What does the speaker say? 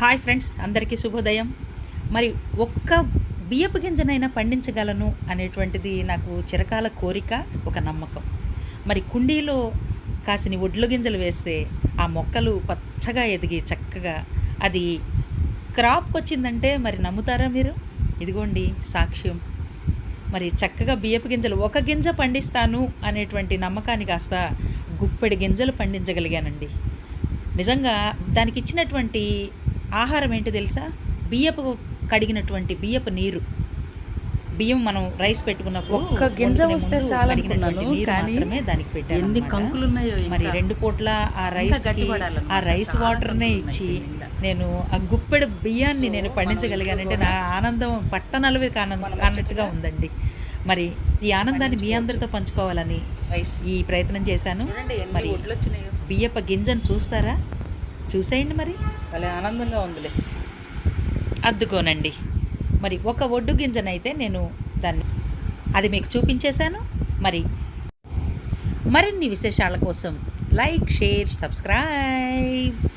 Hi friends అందరికీ శుభోదయం. మరి ఒక్క బియ్యపు గింజనైనా పండించగలను అనేటువంటిది నాకు చిరకాల కోరిక ఒక నమ్మకం. మరి కుండీలో కాసిని ఒడ్లు గింజలు వేస్తే ఆ మొక్కలు పచ్చగా ఎదిగి చక్కగా అది క్రాప్కి వచ్చిందంటే మరి నమ్ముతారా మీరు? ఇదిగోండి సాక్ష్యం. మరి చక్కగా బియ్యపు గింజలు ఒక గింజ పండిస్తాను అనేటువంటి నమ్మకాన్ని కాస్త గుప్పెడి గింజలు పండించగలిగానండి. నిజంగా దానికి ఇచ్చినటువంటి ఆహారం ఏంటి తెలుసా బియ్యపు కడిగినటువంటి బియ్యపు నీరు బియ్యం మనం రైస్ పెట్టుకున్నప్పుడు ఒక్క గింజ వస్తే చాలు మాత్రమే దానికి పెట్టాను ఎన్ని. కంకులు ఉన్నాయో. మరి రెండు పూట్ల ఆ రైస్. ఆ రైస్ వాటర్నే ఇచ్చి. నేను ఆ గుప్పెడు బియ్యాన్ని నేను పండించగలిగానంటే నా ఆనందం పట్టనలవి కానట్టుగా ఉందండి మరి ఈ ఆనందాన్ని మీ. అందరితో పంచుకోవాలని ఈ ప్రయత్నం చేశాను మరి బియ్యపు గింజను చూస్తారా చూసేయండి మరి. భలే ఆనందంగా ఉందిలే. అద్దుకోనండి. మరి ఒక ఒడ్డు గింజనైతే నేను దాన్ని అది మీకు చూపించేశాను. మరి మరిన్ని విశేషాల కోసం లైక్ షేర్ సబ్స్క్రైబ్.